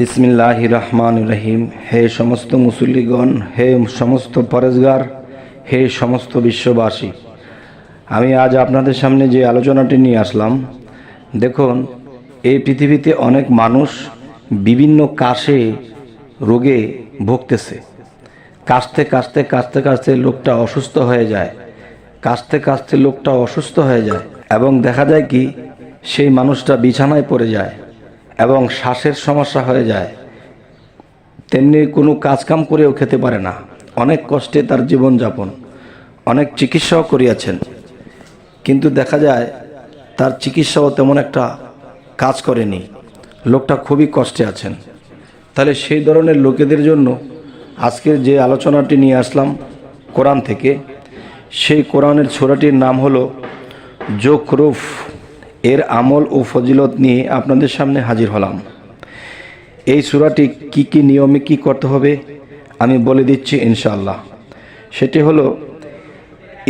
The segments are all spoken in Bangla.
ইসমিল্লাহ রহমান রহিম। হে সমস্ত মুসল্লিগণ, হে সমস্ত পরেজগার, হে সমস্ত বিশ্ববাসী। আমি আজ আপনাদের সামনে যে আলোচনাটি নিয়ে আসলাম, দেখুন, এই পৃথিবীতে অনেক মানুষ বিভিন্ন কাশে, রোগে ভুগতেছে। কাশতে কাশতে কাশতে কাশতে লোকটা অসুস্থ হয়ে যায়। কাশতে কাশতে লোকটা অসুস্থ হয়ে যায়। এবং দেখা যায় কি, সেই মানুষটা বিছানায় পড়ে যায়। এবং শ্বাসের সমস্যা হয়ে যায়। তেমনি কোনো কাজকাম করেও খেতে পারে না। অনেক কষ্টে তার জীবনযাপন। অনেক চিকিৎসাও করিয়াছেন। কিন্তু দেখা যায়, তার চিকিৎসাও তেমন একটা কাজ করেনি। লোকটা খুবই কষ্টে আছেন। তাহলে সেই ধরনের লোকেদের জন্য আজকের যে আলোচনাটি নিয়ে আসলাম কোরআন থেকে, সেই কোরআনের ছোরাটির নাম হলো জোকরুফ। এর আমল ও ফজিলত নিয়ে আপনাদের সামনে হাজির হলাম। এই সুরাটি কি কি নিয়মে কি করতে হবে আমি বলে দিচ্ছি ইনশাল্লাহ সেটি হলো,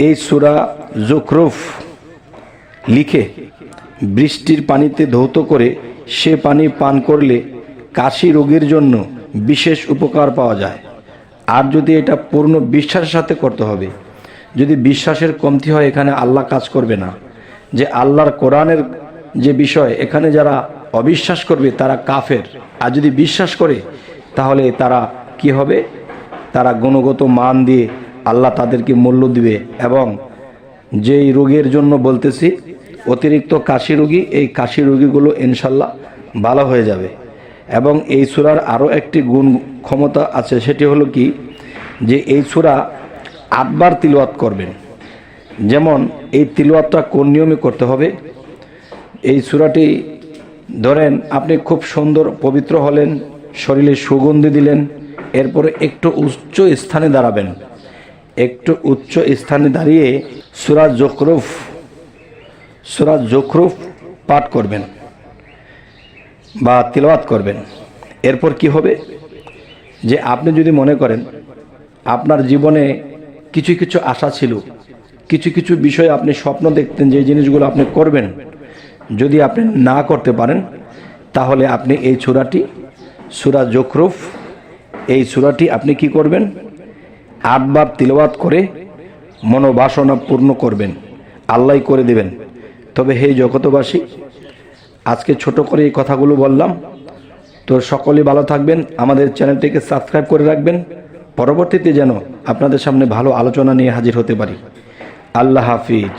এই সুরা জোকরুফ লিখে বৃষ্টির পানিতে ধৌত করে সে পানি পান করলে কাশি রোগীর জন্য বিশেষ উপকার পাওয়া যায়। আর যদি এটা পূর্ণ বিশ্বাসের সাথে করতে হবে, যদি বিশ্বাসের কমতি হয় এখানে আল্লাহ কাজ করবে না। যে আল্লাহর কোরআনের যে বিষয়, এখানে যারা অবিশ্বাস করবে তারা কাফের। আর যদি বিশ্বাস করে, তাহলে তারা কি হবে? তারা গুণগত মান দিয়ে আল্লাহ তাদেরকে মূল্য দিবে এবং যেই রোগের জন্য বলতেছি, অতিরিক্ত কাশি রোগী, এই কাশি রোগীগুলো ইনশাল্লাহ ভালো হয়ে যাবে। এবং এই সুরার আরও একটি গুণ ক্ষমতা আছে, সেটি হলো কি? যে এই সুরা আটবার তিলওয়াত করবেন। যেমন এই তিলওয়াতটা কোন নিয়মে করতে হবে? এই সুরাটি ধরেন আপনি খুব সুন্দর পবিত্র হলেন, শরীরে সুগন্ধি দিলেন, এরপরে একটু উচ্চ স্থানে দাঁড়াবেন। একটু উচ্চ স্থানে দাঁড়িয়ে সুরা জখরুফ সুরা জখরুফ পাঠ করবেন বা তিলওয়াত করবেন। এরপর কি হবে? যে আপনি যদি মনে করেন, আপনার জীবনে কিছু কিছু আশা ছিল কিছু কিছু বিষয় আপনি স্বপ্ন দেখতেন যে জিনিসগুলো আপনি করবেন। যদি আপনি না করতে পারেন, তাহলে আপনি এই সুরাটি, সুরা জখরুফ, এই সুরাটি আপনি কি করবেন? আটবার তিলবাত করে মনোবাসনা পূর্ণ করবেন। আল্লাহ করে দেবেন। তবে হে জগতবাসী আজকে ছোট করে এই কথাগুলো বললাম। তো সকলেই ভালো থাকবেন। আমাদের চ্যানেলটিকে সাবস্ক্রাইব করে রাখবেন। পরবর্তীতে যেন আপনাদের সামনে ভালো আলোচনা নিয়ে হাজির হতে পারি। আল্লাহ হাফিজ।